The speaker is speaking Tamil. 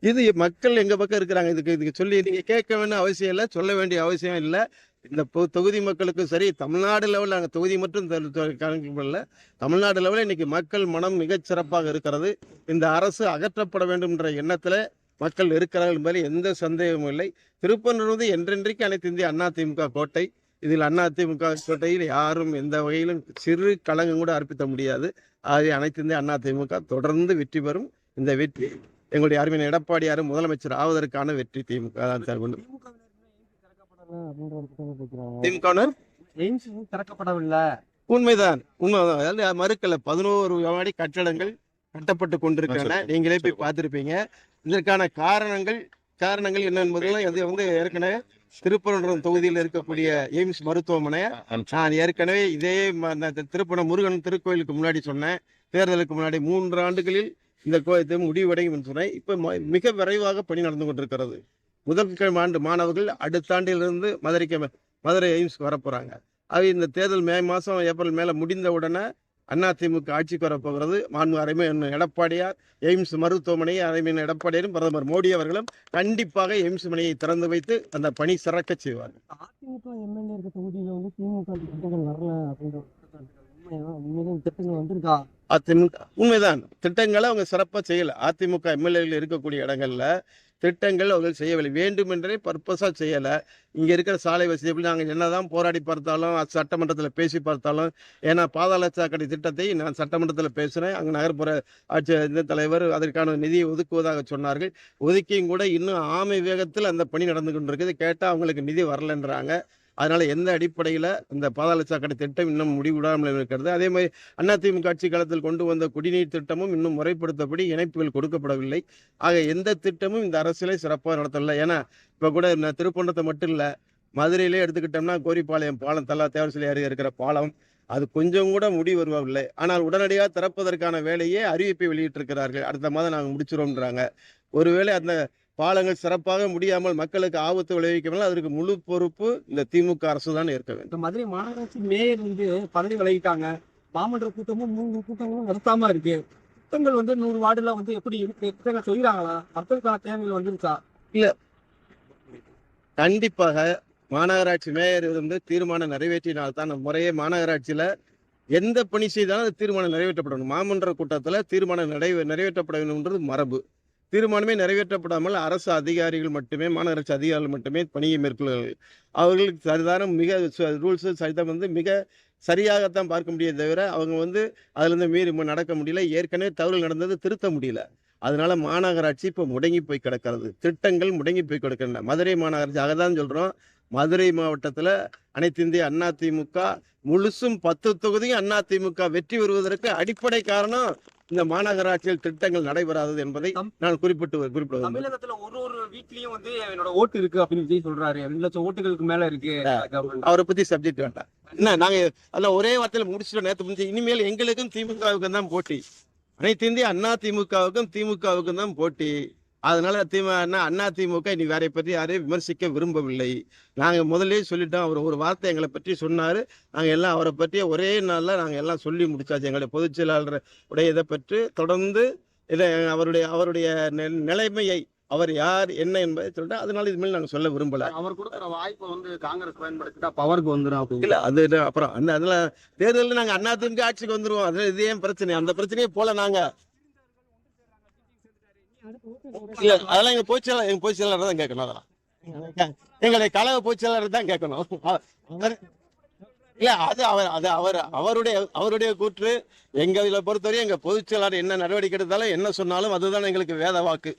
இது மக்கள் எங்க பக்கம் இருக்கிறாங்க. இதுக்கு இதுக்கு சொல்லி நீங்க கேட்க வேண்டிய அவசியம் இல்லை சொல்ல வேண்டிய அவசியம் இல்லை. இந்த தொகுதி மக்களுக்கும் சரி தமிழ்நாடு லெவலில் நாங்கள் தொகுதி மட்டும் தெ- கணக்கிடல தமிழ்நாடு லெவலில் இன்னைக்கு மக்கள் மனம் மிகச் சிறப்பாக இருக்கிறது. இந்த அரசு அகற்றப்பட வேண்டும் என்ற எண்ணத்தில் மக்கள் இருக்கிறார்கள் என்பதில் எந்த சந்தேகமும் இல்லை. திருப்பனூர் வந்து என்றென்றைக்கு அனைத்து இந்திய அண்ணா திமுக கோட்டை இதில் அண்ணா திமுக கோட்டையில் யாரும் எந்த வகையிலும் சிறு களங்கம் கூட அர்ப்பித்த முடியாது. ஆகவே அனைத்து இந்திய அண்ணா திமுக தொடர்ந்து வெற்றி பெறும் இந்த வெற்றி. எங்களுடைய அருமையான எடப்பாடியார் முதலமைச்சர் ஆவதற்கான வெற்றி திமுக தான் சார் திமுகவினர்? திறக்கப்படவில்லை. உண்மைதான். உண்மைதான். அதாவது மறுக்கல. பதினோரு மாடி கட்டடங்கள் கட்டப்பட்டு கொண்டிருக்கின்றன. நீங்களே போய் பார்த்திருப்பீங்க. இதற்கான காரணங்கள் காரணங்கள் என்ன என்பதெல்லாம் வந்து ஏற்கனவே திருப்பரங்குன்றம் தொகுதியில் இருக்கக்கூடிய எய்ம்ஸ் மருத்துவமனை நான் ஏற்கனவே இதே திருப்பணம் முருகன் திருக்கோயிலுக்கு முன்னாடி சொன்னேன். தேர்தலுக்கு முன்னாடி மூன்று ஆண்டுகளில் இந்த கோயில் முடிவடையும் என்று சொன்னேன். இப்போ மிக விரைவாக பணி நடந்து கொண்டிருக்கிறது. முதல் க- ஆண்டு மாணவர்கள் அடுத்த ஆண்டிலிருந்து மதுரைக்கு மதுரை எய்ம்ஸ்க்கு வரப்போறாங்க. அது இந்த தேர்தல் மே மாதம் ஏப்ரல் மேலே முடிந்த உடனே அதிமுக ஆட்சிக்கு வரப்போகிறது. மாண்பு அருமை எடப்பாடியார் எய்ம்ஸ் மருத்துவமனையை அருமையின் எடப்பாடியாரும் பிரதமர் மோடி அவர்களும் கண்டிப்பாக எய்ம்ஸ் மனையை திறந்து வைத்து அந்த பணி சிறக்க செய்வார்கள். அதிமுக எம்எல்ஏ இருக்க தொகுதியில வந்து திமுக திட்டங்கள் வரல அப்படின்ற திட்டங்கள் வந்திருக்கா? அதிமுக உண்மைதான். திட்டங்களை அவங்க சிறப்பாக செய்யல. அதிமுக எம்எல்ஏகள் இருக்கக்கூடிய இடங்கள்ல திட்டங்கள் அவர்கள் செய்யவில்லை. வேண்டுமென்றே பர்பஸாக செய்யலை. இங்கே இருக்கிற சாலை வசதி எப்படி நாங்கள் என்னதான் போராடி பார்த்தாலும் சட்டமன்றத்தில் பேசி பார்த்தாலும் ஏன்னா பாதாள சாக்கடை திட்டத்தை நான் சட்டமன்றத்தில் பேசுகிறேன் அங்கே நகர்ப்புற ஆட்சி இந்த தலைவர் அதற்கான நிதியை ஒதுக்குவதாக சொன்னார்கள். ஒதுக்கியும் கூட இன்னும் ஆமை வேகத்தில் அந்த பணி நடந்து கொண்டிருக்குது. கேட்டால் அவங்களுக்கு நிதி வரலன்றாங்க. அதனால எந்த அடிப்படையில் இந்த பாதாள சாக்கடை திட்டம் இன்னும் முடிவிடாமல் இருக்கிறது? அதே மாதிரி அதிமுக ஆட்சி காலத்தில் கொண்டு வந்த குடிநீர் திட்டமும் இன்னும் முறைப்படுத்தப்படி இணைப்புகள் கொடுக்கப்படவில்லை. ஆக எந்த திட்டமும் இந்த அரசியலை சிறப்பாக நடத்தலை ஏன்னா இப்போ கூட நான் திருப்பணத்தை மட்டும் இல்லை மதுரையிலே எடுத்துக்கிட்டோம்னா கோரிப்பாளையம் பாலம் தல்லா தேவரசிலை அருகே இருக்கிற பாலம் அது கொஞ்சம் கூட முடி வருவதில்லை ஆனால் உடனடியாக திறப்பதற்கான வேலையே அறிவிப்பை வெளியிட்டிருக்கிறார்கள். அடுத்த மாதம் நாங்கள் முடிச்சிரோம்ன்றாங்க ஒருவேளை அந்த பாலங்கள் சிறப்பாக முடியாமல் மக்களுக்கு ஆபத்து விளைவிக்கவில்லை அதற்கு முழு பொறுப்பு இந்த திமுக அரசு தான் ஏற்க வேண்டும். இந்த மதுரை மாநகராட்சி மேயர் வந்து பதவி விலகிட்டாங்க மாமன்ற கூட்டமும் மூணு கூட்டங்களும் நடத்தாம இருக்கு. திட்டங்கள் வந்து நூறு வார்டுல வந்து எப்படி இருக்கு? திட்டங்கள் சொல்லிடுறாங்களா? மக்களுக்கான தேவைகள் வந்துருச்சா? கண்டிப்பாக மாநகராட்சி மேயர் வந்து தீர்மானம் நிறைவேற்றினால்தான் முறையே மாநகராட்சியில எந்த பணி செய்தாலும் அது தீர்மானம் நிறைவேற்றப்படணும். மாமன்ற கூட்டத்தில் தீர்மானம் நிறைவே நிறைவேற்றப்பட வேண்டும்ன்றது மரபு. தீர்மானமே நிறைவேற்றப்படாமல் அரசு அதிகாரிகள் மட்டுமே மாநகராட்சி அதிகாரிகள் மட்டுமே பணியை மேற்கொள்கிறார்கள் அவர்களுக்கு சரிதான மிக ரூல்ஸ் சரிதான் வந்து மிக சரியாகத்தான் பார்க்க முடியும் தவிர அவங்க வந்து அதுலேருந்து மீறி நடக்க முடியல. ஏற்கனவே தவறு நடந்தது திருத்த முடியல. அதனால மாநகராட்சி இப்போ முடங்கி போய் கிடக்கிறது. திட்டங்கள் முடங்கி போய் கிடக்கின்றன. மதுரை மாநகராட்சி தான் சொல்கிறோம் மதுரை மாவட்டத்தில் அனைத்து இந்திய அண்ணா திமுக முழுசும் பத்து தொகுதியும் அதிமுக வெற்றி பெறுவதற்கு அடிப்படை காரணம் இந்த மாநகராட்சியில் திட்டங்கள் நடைபெறாதது என்பதை நான் குறிப்பிட்டு குறிப்பிடுவது தமிழகத்துல ஒரு ஒரு வீட்லயும் வந்து என்னோட ஓட்டு இருக்கு அப்படின்னு விஜய் சொல்றாரு. ரெண்டு லட்சம் ஓட்டுகளுக்கு மேல இருக்கு அவரை பத்தி சப்ஜெக்ட் வேண்டாம். என்ன நாங்க அதில் ஒரே வார்த்தையில் முடிச்சிட்டோம் நேற்று முடிஞ்சு. இனிமேல் எங்களுக்கும் திமுகவுக்கும் தான் போட்டி. அனைத்து இந்திய அண்ணா திமுகவுக்கும் திமுகவுக்கும் தான் போட்டி. அதனால திமு அண்ணா திமுக இனி வேற பற்றி யாரையும் விமர்சிக்க விரும்பவில்லை. நாங்கள் முதல்லயே சொல்லிட்டோம். அவர் ஒரு வார்த்தை எங்களை பற்றி சொன்னார். நாங்கள் எல்லாம் அவரை பற்றிய ஒரே நாளில் நாங்கள் எல்லாம் சொல்லி முடிச்சாச்சு. எங்களுடைய பொதுச் செயலாளர் உடைய இதை பற்றி தொடர்ந்து இதை அவருடைய அவருடைய நிலைமையை அவர் யார் என்ன என்பதை சொல்லிட்டு அதனால இதுமாதிரி நாங்கள் சொல்ல விரும்பல. அவர் கொடுக்குற வாய்ப்பை வந்து காங்கிரஸ் பயன்படுத்திட்டா பவருக்கு வந்துடும் இல்ல அது இது அப்புறம் அந்த அதுல தேர்தலில் நாங்க அண்ணா திமுக ஆட்சிக்கு வந்துருவோம். அது இது ஏன் பிரச்சனை? அந்த பிரச்சனையே போல நாங்க. இல்ல அதெல்லாம் எங்க பொதுச்செயலாளர் எங்க பொதுச்செயலாளர் தான் கேட்கணும் அதெல்லாம். எங்களுடைய கழக பொதுச்செயலாளர் தான் கேட்கணும். அவர் இல்ல அது அவர் அது அவர் அவருடைய அவருடைய கூற்று. எங்களை பொறுத்தவரை எங்க பொதுச்செயலாளர் என்ன நடவடிக்கை எடுத்தாலும் என்ன சொன்னாலும் அதுதான் எங்களுக்கு வேத வாக்கு.